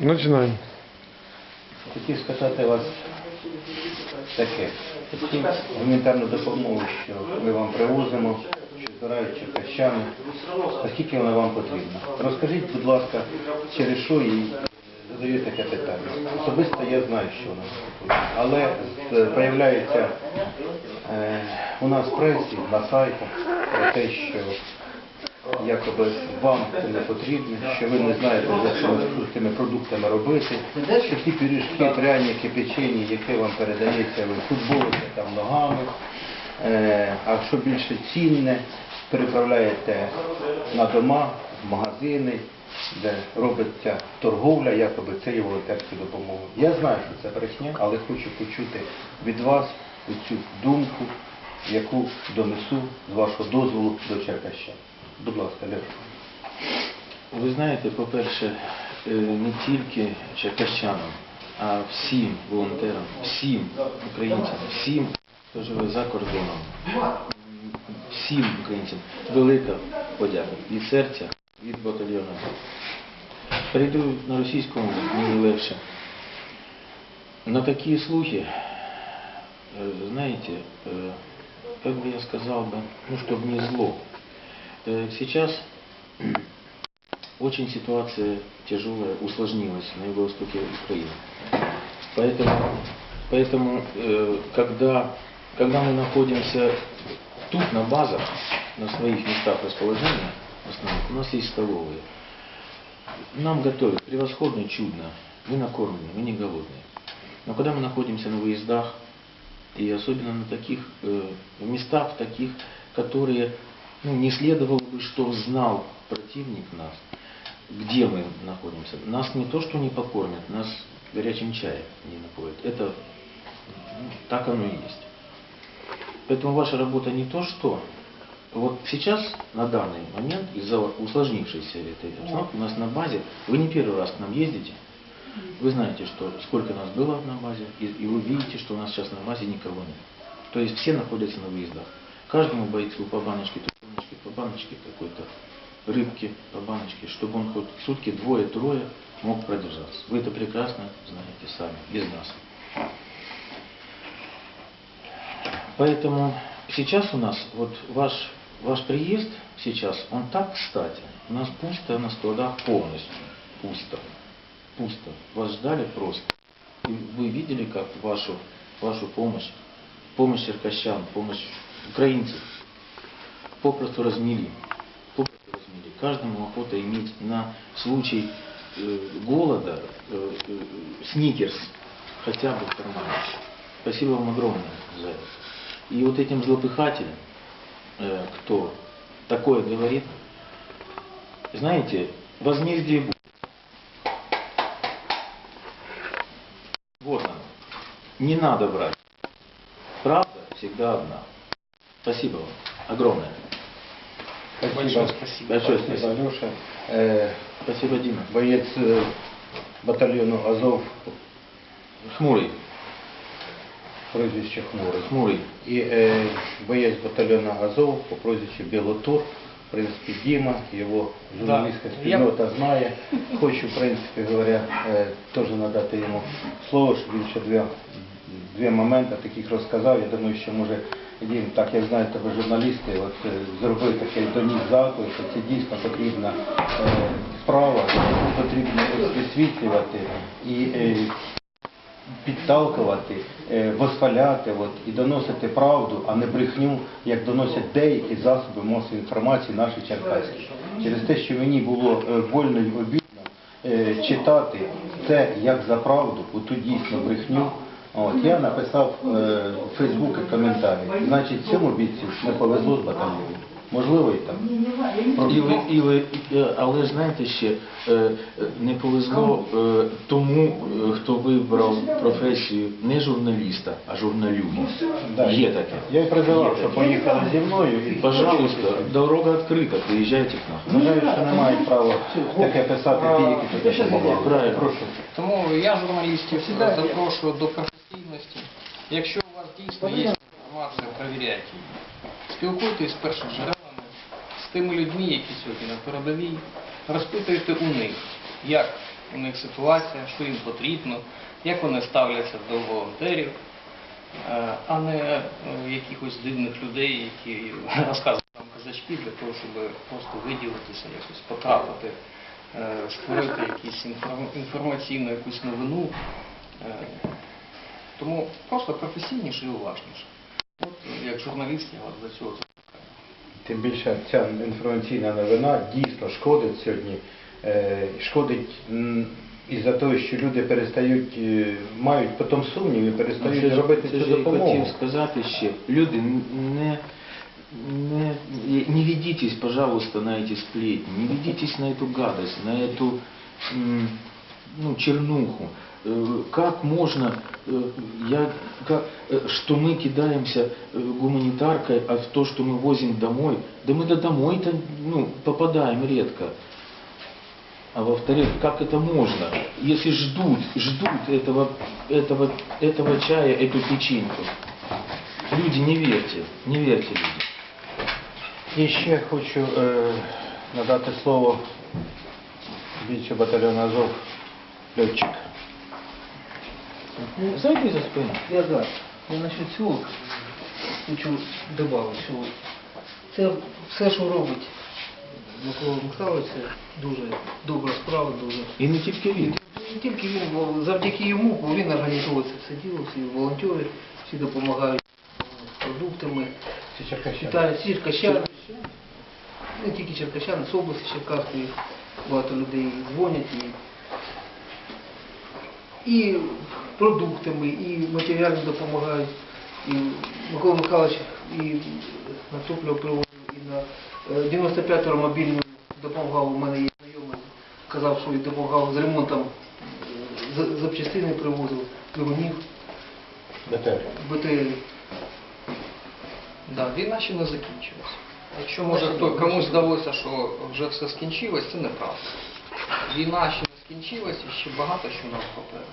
Начинаем. Хотів спитати вас таке. Гуманітарну допомогу, що ми вам привозимо, що збирають черкащани, наскільки вона вам потрібна. Розкажіть, будь ласка, через що і задаю таке питання. Особисто я знаю, що вона потрібна. Але з- появляється е, у нас в пресі, на сайтах про те, що якоби вам це не потрібно, що ви не знаєте, за що з цими продуктами робити, що ті пиріжки, пряники, печені, яке вам передається, ви футболите там ногами, е, а що більше цінне, переправляєте на дома, в магазини, де робиться торговля, якоби це є волонтерська допомога. Я знаю, що це брехня, але хочу почути від вас цю думку, яку донесу з вашого дозволу до Черкаща. Будь ласка, Лев. Ви знаєте, по-перше, е, не тільки черкащанам, а всім волонтерам, всім українцям, всім, хто живе за кордоном, всім українцям велика подяка від серця, від батальйону. Перейду на російську мову, мені легше. На такие слухи, э, знаете, э, как бы я сказал бы, ну, чтобы не зло. Э, Сейчас очень ситуация тяжелая, усложнилась на юго-востоке Украины. Поэтому, поэтому э, когда, когда мы находимся тут, на базах, на своих местах расположения, основных, у нас есть столовые. Нам готовят превосходно, чудно. Мы накормлены, мы не голодные. Но когда мы находимся на выездах, и особенно на таких э, местах, таких, которые ну, не следовало бы, что знал противник нас, где мы находимся. Нас не то, что не покормят, нас горячим чаем не напоят. Это ну, так оно и есть. Поэтому ваша работа не то, что. Вот сейчас, на данный момент, из-за усложнившейся этой обстановки, у нас на базе, вы не первый раз к нам ездите, вы знаете, что сколько нас было на базе, и, и вы видите, что у нас сейчас на базе никого нет. То есть все находятся на выездах. Каждому бойцу по баночке, по баночке какой-то рыбки, по баночке, чтобы он хоть сутки двое-трое мог продержаться. Вы это прекрасно знаете сами, без нас. Поэтому сейчас у нас, вот ваш, ваш приезд сейчас, он так кстати. У нас пусто на складах полностью. Пусто. Пусто. Вас ждали просто. И вы видели, как вашу, вашу помощь, помощь черкащан, помощь украинцев попросту размели. Попросту размели. Каждому охота иметь на случай э, голода э, э, сникерс хотя бы в кармане. Спасибо вам огромное за это. И вот этим злопыхателям, э, кто такое говорит, знаете, возмездие будет. Вот оно. Не надо брать. Правда всегда одна. Спасибо вам. Огромное. Большое спасибо. Большое спасибо. Алеша. Е, Спасибо, Дима. боєць е, батальйону Азов, Хмурый. прізвище Хмурий. Хмурый. І е, боєць батальйону Азов по прізвищу Білотур, в принципі, Діма, його журналістська Да. спільнота знає. Хочу, в принципі говоря, е, теж надати йому слово, щоб він ще дві, дві моменти таких розказав. Я думаю, що може Дім, так як знаєте, ви журналісти, от е, зробив такий доніс заклик, що це дійсно потрібна е, справа, потрібно висвітлювати і е, підталкувати, е, восхваляти от, і доносити правду, а не брехню, як доносять деякі засоби масової інформації наші черкаські. Через те, що мені було е, больно й обідно е, читати це як за правду, оту дійсно брехню. От, я написав е, в Фейсбуці коментарі. Значить, цьому бійцю не повезло з батальйону. Можливо, і так. І ви, і ви, і- але ж знаєте ще, е, е, не повезло е, тому, е, хто вибрав професію не журналіста, а журналюги. Да. Є таке. Я й призивав, що поїхали зі мною. і- Пожалуйста, дорога відкрита, приїжджайте к нам. Вважаю, що не мають права таке писати ті, які. Правильно. Тому я журналістів запрошую до професійності. Якщо у вас дійсно є інформація, перевіряйте її. Спілкуйтесь з першими джерелами, з тими людьми, які сьогодні на передовій. Розпитуйте у них, як у них ситуація, що їм потрібно, як вони ставляться до волонтерів, е, а не е, якихось дивних людей, які розказують нам казачки для того, щоб просто виділитися, якось потрапити, е, створити якусь інформаційну якусь новину. Е, Тому просто професійніше і уважніше. От е, як журналіст я вас до цього закликаю. Тим більше ця інформаційна новина дійсно шкодить сьогодні. Е, Шкодить м, із-за того, що люди перестають, е, мають потім сумнів і перестають Це ж- робити це цю ж я допомогу. хотів сказати ще. Люди, не, не, не ведитесь, пожалуйста, на эти сплетни, не ведитесь на эту гадость, на эту м, ну, чернуху. Э, Как можно, э, я, как, э, что мы кидаемся гуманитаркой, а то, что мы возим домой, да мы до домой-то ну, попадаем редко. А во-вторых, как это можно, если ждут, ждут этого, этого, этого чая, эту печеньку? Люди, не верьте, не верьте люди. І ще хочу е, надати слово бійцю батальйону Азов, льотчик. Зайди за спину. Я да. Я насчет цього хочу додати, що це все, що робить Микола Михайлович, це дуже добра справа, дуже. І не тільки він. Не тільки він, бо завдяки йому, він організовує це все діло, всі волонтери, всі допомагають продуктами. Це Черкащани. Всі черкащани, не тільки черкащани, з області Черкаської багато людей дзвонять і, і продуктами, і матеріально допомагають. І Микола Михайлович і на топливо привозив, і на е, 95-го мобільну допомагав, у мене є знайомий, казав, що і допомагав з ремонтом, е, запчастини привозив, двигунів, БТР. БТР. Да, війна ще не закінчилась. Якщо може хто комусь здалося, що вже все скінчилось, це неправда. Війна ще не скінчилась і ще багато що нам попереду.